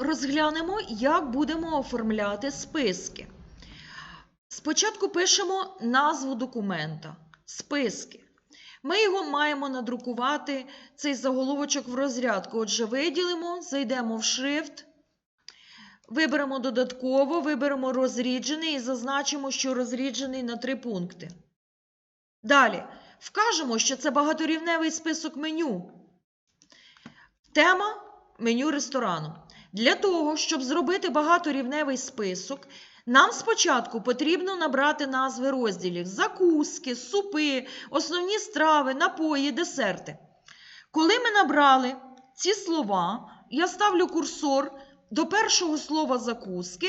розглянемо, як будемо оформляти списки. Спочатку пишемо назву документа, списки. Ми його маємо надрукувати, цей заголовочок в розрядку. Отже, виділимо, зайдемо в шрифт, виберемо додатково, виберемо розріджений і зазначимо, що розріджений на три пункти. Далі вкажемо, що це багаторівневий список меню. Тема меню ресторану. Для того, щоб зробити багаторівневий список, нам спочатку потрібно набрати назви розділів: закуски, супи, основні страви, напої, десерти. Коли ми набрали ці слова, я ставлю курсор до першого слова закуски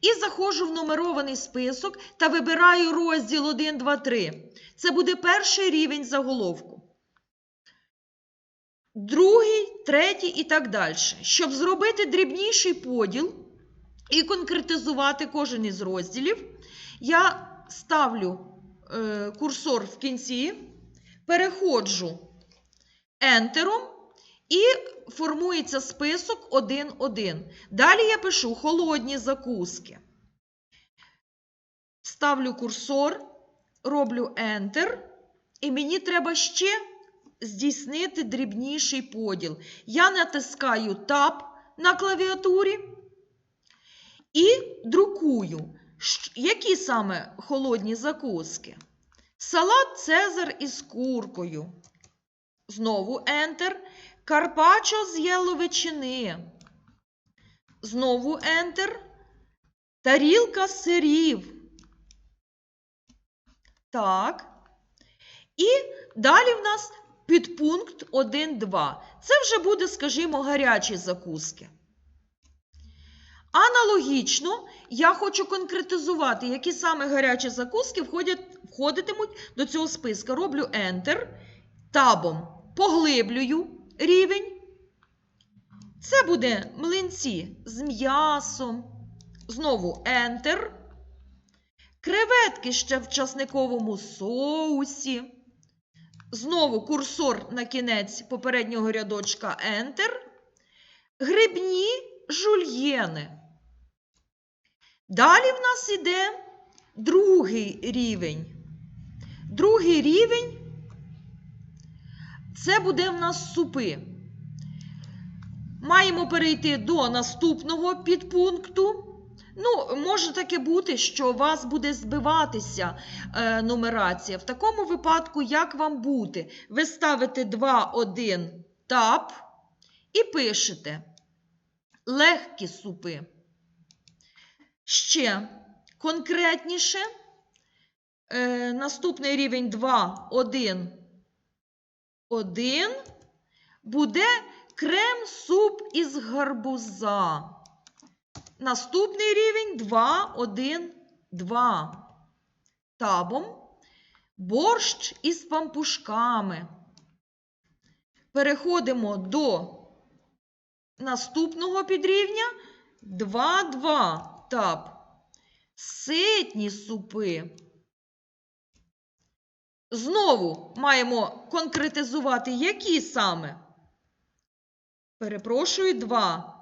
і заходжу в нумерований список та вибираю розділ 1, 2, 3. Це буде перший рівень заголовку. Другий, третій і так далі. Щоб зробити дрібніший поділ і конкретизувати кожен із розділів, я ставлю е, курсор в кінці, переходжу ентером і формується список 1-1. Далі я пишу холодні закуски. Ставлю курсор, роблю Enter, і мені треба ще здійснити дрібніший поділ. Я натискаю Tab на клавіатурі і друкую. Які саме холодні закуски? Салат Цезар із куркою. Знову Enter. Карпаччо з яловичини. Знову Enter. Тарілка сирів. Так. І далі в нас підпункт 1-2. Це вже буде, скажімо, гарячі закуски. Аналогічно, я хочу конкретизувати, які саме гарячі закуски входять, входитимуть до цього списка. Роблю Enter, табом поглиблюю рівень. Це буде млинці з м'ясом. Знову Enter. Креветки ще в часниковому соусі. Знову курсор на кінець попереднього рядочка Enter. Грибні жульєни. Далі в нас іде другий рівень. Другий рівень це буде в нас супи. Маємо перейти до наступного підпункту. Ну, може таке бути, що у вас буде збиватися е, нумерація. В такому випадку, як вам бути? Ви ставите 2, 1 тап і пишете легкі супи. Ще конкретніше, е, наступний рівень 2, 1, 1 буде крем-суп із гарбуза. Наступний рівень 2, 1, 2. Табом борщ із пампушками. Переходимо до наступного підрівня 2, 2. Таб. Ситні супи. Знову маємо конкретизувати, які саме. Перепрошую, 2.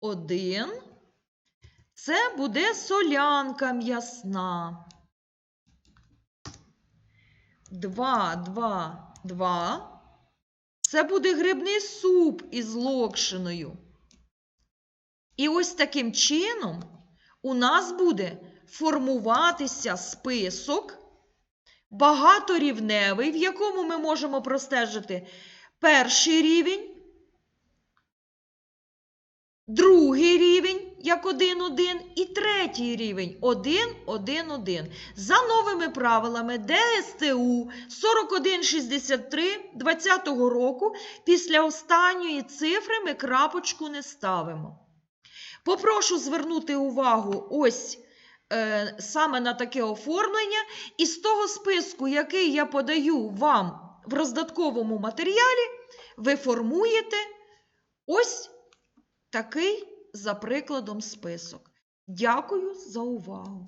1. Це буде солянка м'ясна. 2, 2, 2. Це буде грибний суп із локшиною. І ось таким чином у нас буде формуватися список багаторівневий, в якому ми можемо простежити перший рівень, другий рівень як 1-1 і третій рівень 1-1-1. За новими правилами ДСТУ 4163 2020 року після останньої цифри ми крапочку не ставимо. Попрошу звернути увагу ось е, саме на таке оформлення. І з того списку, який я подаю вам в роздатковому матеріалі, ви формуєте ось такий, за прикладом, список. Дякую за увагу!